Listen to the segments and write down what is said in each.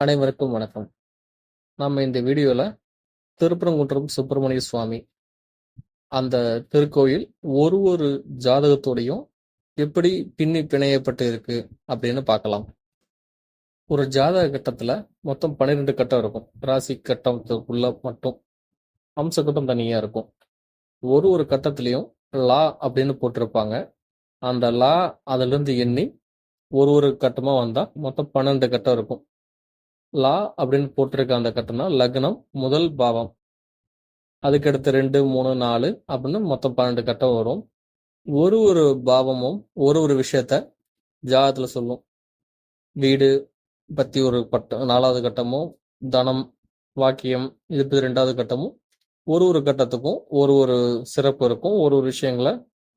அனைவருக்கும் வணக்கம். நம்ம இந்த வீடியோல திருப்பரங்குன்றம் சுப்பிரமணிய சுவாமி அந்த திருக்கோயில் ஒரு ஒரு ஜாதகத்தோடையும் எப்படி பின்னி பிணையப்பட்டு இருக்கு அப்படின்னு பார்க்கலாம். ஒரு ஜாதக கட்டத்துல மொத்தம் பன்னிரெண்டு கட்டம் இருக்கும். ராசி கட்டத்துக்குள்ள மட்டும் அம்ச கட்டம் தனியா இருக்கும். ஒரு ஒரு கட்டத்திலையும் லா அப்படின்னு போட்டிருப்பாங்க. அந்த லா அதுல இருந்து எண்ணி ஒரு ஒரு கட்டமா வந்தா மொத்தம் பன்னெண்டு கட்டம் இருக்கும். லா அப்படின்னு போட்டிருக்க அந்த கட்டம்னா லக்னம் முதல் பாவம். அதுக்கடுத்து ரெண்டு மூணு நாலு அப்படின்னு மொத்தம் பன்னெண்டு கட்டம் வரும். ஒரு ஒரு பாவமும் ஒரு ஒரு விஷயத்த ஜாதகத்துல சொல்லும். வீடு பத்தி ஒரு பட்டம் நாலாவது கட்டமும் தனம் வாக்கியம் இது ரெண்டாவது கட்டமும் ஒரு ஒரு கட்டத்துக்கும் ஒரு ஒரு சிறப்பு இருக்கும். ஒரு ஒரு விஷயங்களை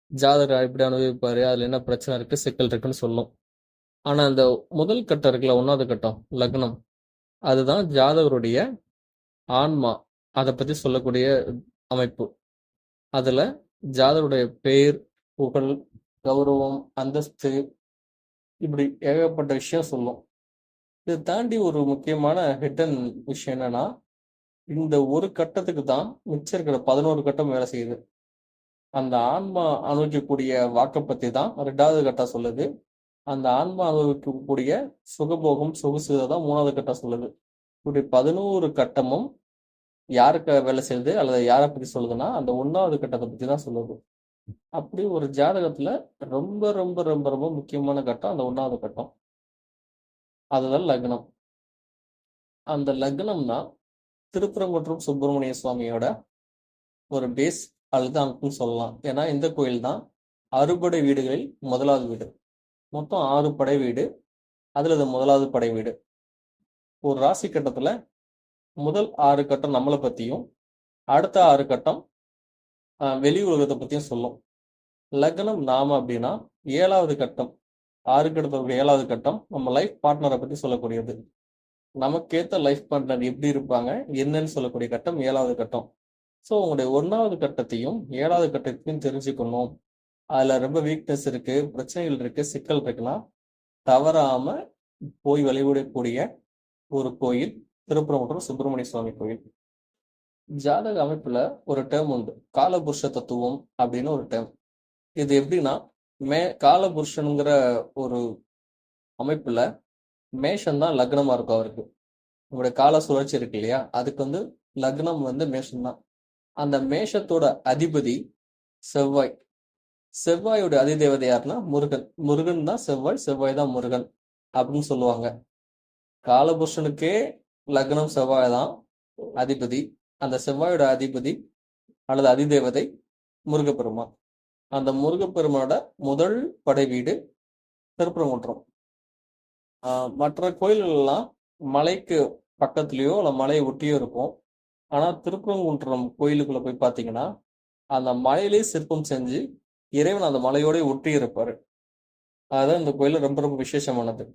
ஜாதகர் எப்படி அனுபவிப்பாரு அதுல என்ன பிரச்சனை இருக்கு சிக்கல் இருக்குன்னு சொல்லும். ஆனா அந்த முதல் கட்டம் இருக்குல்ல ஒன்னாவது கட்டம் லக்னம். அதுதான் ஜாதகருடைய ஆன்மா அதை பத்தி சொல்லக்கூடிய அமைப்பு. அதுல ஜாதகருடைய பெயர் புகழ் கௌரவம் அந்தஸ்து இப்படி ஏகப்பட்ட விஷயம் சொல்லும். இதை தாண்டி ஒரு முக்கியமான ஹிட்டன் விஷயம் என்னன்னா இந்த ஒரு கட்டத்துக்கு தான் மிச்சம் இருக்கிற பதினோரு கட்டம் வேலை செய்யுது. அந்த ஆன்மா அனுபவிக்கக்கூடிய வாக்கை பத்தி தான் ரெண்டாவது கட்டம் சொல்லுது. அந்த ஆன்மா அனுபவிக்கக்கூடிய சுகபோகம் சொகுசு தான் மூணாவது கட்டம் சொல்லுது. இப்படி பதினோரு கட்டமும் யாருக்கு வேலை செய்யுது? அல்லது யாரை பத்தி சொல்லுதுன்னா அந்த ஒன்னாவது கட்டத்தை பத்தி தான் சொல்லுது. அப்படி ஒரு ஜாதகத்துல ரொம்ப ரொம்ப ரொம்ப ரொம்ப முக்கியமான கட்டம் அந்த ஒன்னாவது கட்டம். அதுதான் லக்னம். அந்த லக்னம்னா தான் திருப்பரங்குன்றம் சுப்பிரமணிய சுவாமியோட ஒரு பேஸ் அல்லது அங்குன்னு சொல்லலாம். ஏன்னா இந்த கோயில் தான் அறுபடை வீடுகளில் முதலாவது வீடு. மொத்தம் ஆறு படை வீடு. அதில் இது முதலாவது படை வீடு. ஒரு ராசி கட்டத்தில் முதல் ஆறு கட்டம் நம்மளை பற்றியும் அடுத்த ஆறு கட்டம் வெளி உலகத்தை பற்றியும் சொல்லும். லக்னம் நாம அப்படின்னா ஏழாவது கட்டம் ஆறு கட்டத்தோட ஏழாவது கட்டம் நம்ம லைஃப் பார்ட்னரை பற்றி சொல்லக்கூடியது. நமக்கேற்ற லைஃப் பார்ட்னர் எப்படி இருப்பாங்க என்னன்னு சொல்லக்கூடிய கட்டம் ஏழாவது கட்டம். ஸோ உங்களுடைய ஒன்றாவது கட்டத்தையும் ஏழாவது கட்டத்தையும் தெரிஞ்சுக்கணும். அதுல ரொம்ப வீக்னஸ் இருக்கு பிரச்சனைகள் இருக்கு சிக்கல் இருக்கலாம். தவறாம போய் வழிபடக்கூடிய ஒரு கோயில் திருப்பரங்குன்றம் சுப்பிரமணிய சுவாமி கோயில். ஜாதக அமைப்புல ஒரு டேர்ம் உண்டு. காலபுருஷ தத்துவம் அப்படின்னு ஒரு டேர்ம் இது எப்படின்னா மே காலபுருஷனுங்கிற ஒரு அமைப்புல மேஷம் தான் லக்னமா இருக்கும் அவருக்கு. உங்களுடைய கால சுழற்சி இருக்கு இல்லையா? அதுக்கு வந்து லக்னம் வந்து மேஷம் தான் அந்த மேஷத்தோட அதிபதி செவ்வாய். செவ்வாயோட அதிதேவதை யாருன்னா முருகன். முருகன் தான் செவ்வாய் செவ்வாய் தான் முருகன் அப்படின்னு சொல்லுவாங்க. காலபுருஷனுக்கே லக்னம் செவ்வாய் தான் அதிபதி. அந்த செவ்வாயோட அதிபதி அல்லது அதிதேவதை முருகப்பெருமான். அந்த முருகப்பெருமானோட முதல் படை வீடு திருப்பரங்குன்றம். ஆஹ் மற்ற கோயில்கள்லாம் மலைக்கு பக்கத்துலயோ இல்லை மலையை ஒட்டியோ இருக்கும். ஆனா திருப்பரங்குன்றம் கோயிலுக்குள்ள போய் பார்த்தீங்கன்னா அந்த மலையிலே சிற்பம் செஞ்சு இறைவன் அந்த மலையோட ஒட்டி இருப்பார். அதுதான் இந்த கோயில ரொம்ப ரொம்ப விசேஷமானது.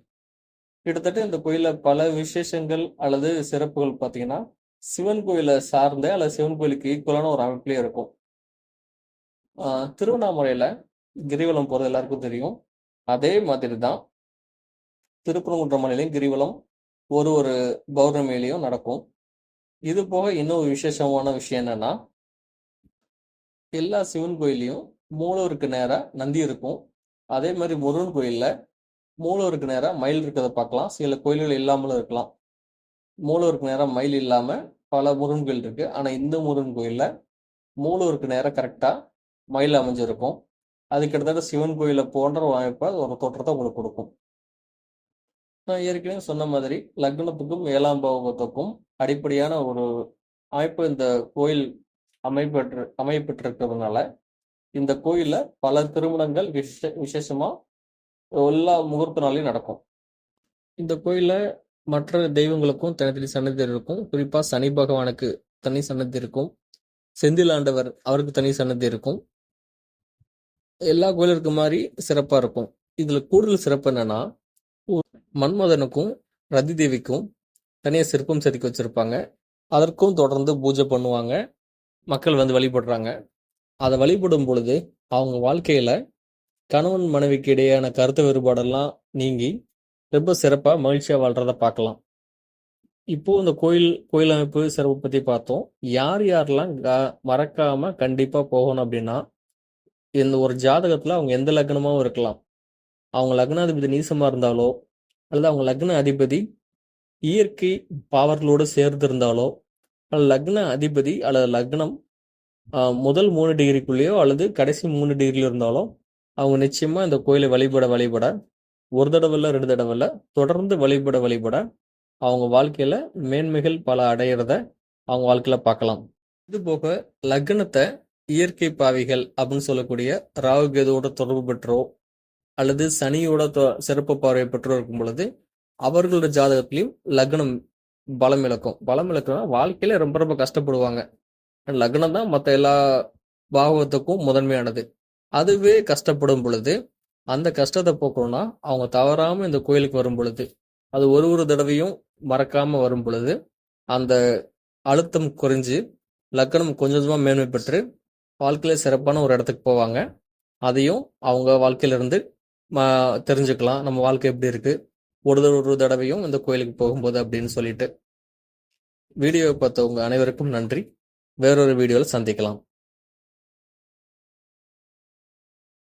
கிட்டத்தட்ட இந்த கோயில்ல பல விசேஷங்கள் அல்லது சிறப்புகள் பார்த்தீங்கன்னா சிவன் கோயிலை சார்ந்த அல்லது சிவன் கோயிலுக்கு ஈக்குவலான ஒரு அமைப்புலயே இருக்கும். ஆஹ் திருவண்ணாமலையில கிரிவலம் போறது எல்லாருக்கும் தெரியும். அதே மாதிரி தான் திருப்பரங்குன்ற மலையிலையும் கிரிவலம் ஒரு ஒரு பௌர்ணமியிலையும் நடக்கும். இது போக இன்னொரு விசேஷமான விஷயம் என்னன்னா எல்லா சிவன் கோயிலையும் மூலவருக்கு நேராக நந்தி இருக்கும். அதே மாதிரி முருகன் கோயிலில் மூலவருக்கு நேராக மயில் இருக்கிறத பார்க்கலாம். சில கோயில்கள் இல்லாமலும் இருக்கலாம். மூலவருக்கு நேராக மயில் இல்லாமல் பல முருகன் கோயில் இருக்குது ஆனால் இந்த முருகன் கோயிலில் மூலவருக்கு நேராக கரெக்டாக மயில் அமைஞ்சிருக்கும். அது கிட்டத்தட்ட சிவன் கோயிலை போன்ற ஒரு அமைப்பை ஒரு தோற்றத்தை உங்களுக்கு கொடுக்கும். நான் ஏற்கனவே சொன்ன மாதிரி லக்னத்துக்கும் ஏழாம் பாவகத்துக்கும் அடிப்படையான ஒரு அமைப்பு இந்த கோயில் அமைப்பெற்று அமைப்பெற்றிருக்கிறதுனால இந்த கோயில்ல பல திருமணங்கள் விசே விசேஷமா எல்லா முகூர்த்த நாளையும் நடக்கும். இந்த கோயில்ல மற்ற தெய்வங்களுக்கும் தனித்தனி சன்னதி இருக்கும். குறிப்பா சனி பகவானுக்கு தனி சன்னதி இருக்கும். செந்திலாண்டவர் அவருக்கு தனி சன்னதி இருக்கும். எல்லா கோயிலுக்கு மாதிரி சிறப்பா இருக்கும். இதுல கூடுதல் சிறப்பு என்னன்னா மன்மதனுக்கும் ரதி தேவிக்கும் தனியாக சிற்பம் செதுக்கி வச்சிருப்பாங்க. அதற்கும் தொடர்ந்து பூஜை பண்ணுவாங்க. மக்கள் வந்து வழிபடுறாங்க. அதை வழிபடும் பொழுது அவங்க வாழ்க்கையில கணவன் மனைவிக்கு இடையேயான கருத்து வேறுபாடெல்லாம் நீங்கி ரொம்ப சிறப்பாக மகிழ்ச்சியாக வாழ்றத பார்க்கலாம் இப்போ இந்த கோயில் கோயில் அமைப்பு சிறப்பு பற்றி பார்த்தோம். யார் யாரெல்லாம் மறக்காம கண்டிப்பாக போகணும் அப்படின்னா, இந்த ஒரு ஜாதகத்தில் அவங்க எந்த லக்னமாகவும் இருக்கலாம். அவங்க லக்னாதிபதி நீசமாக இருந்தாலோ, அல்லது அவங்க லக்ன அதிபதி இயற்கை பாவர்களோடு சேர்ந்து இருந்தாலோ, அல்லது லக்ன அதிபதி அல்லது லக்னம் முதல் மூணு டிகிரிக்குள்ளேயோ அல்லது கடைசி 3 டிகிரில இருந்தாலோ, அவங்க நிச்சயமா இந்த கோயிலை வழிபட வழிபட, ஒரு தடவை இல்லை ரெண்டு தடவை இல்லை தொடர்ந்து வழிபட வழிபட, அவங்க வாழ்க்கையில மேன்மைகள் பல அடையிறத அவங்க வாழ்க்கையில பார்க்கலாம். இது போக லக்னத்தை இயற்கை பாவிகள் அப்படின்னு சொல்லக்கூடிய ராகு கேதுவோட தொடர்பு பெற்றோ, அல்லது சனியோட தொ சிறப்பு பார்வை பெற்றோ இருக்கும் பொழுது, அவர்களோட ஜாதகத்திலையும் லக்னம் பலம் இழக்கும். பலம் இழக்கணும்னா வாழ்க்கையில ரொம்ப ரொம்ப கஷ்டப்படுவாங்க. லக்னம் தான் மத்த எல்லா பாவகத்துக்கும் முதன்மையானது. அதுவே கஷ்டப்படும் பொழுது, அந்த கஷ்டத்த போக்கணும்னா, அவங்க தவறாம இந்த கோயிலுக்கு வரும் பொழுது, அது ஒரு ஒரு தடவையும் மறக்காம வரும் பொழுது, அந்த அழுத்தம் குறைஞ்சு, லக்னம் கொஞ்சம் கொஞ்சமா மேன்மை பெற்று, வாழ்க்கையில சிறப்பான ஒரு இடத்துக்கு போவாங்க. அதையும் அவங்க வாழ்க்கையில இருந்து ம தெரிஞ்சுக்கலாம். நம்ம வாழ்க்கை எப்படி இருக்கு? ஒரு ஒரு தடவையும் இந்த கோயிலுக்கு போகும்போது அப்படின்னு சொல்லிட்டு. வீடியோவை பார்த்தவங்க அனைவருக்கும் நன்றி. வேறொரு வீடியோவில் சந்திக்கலாம்.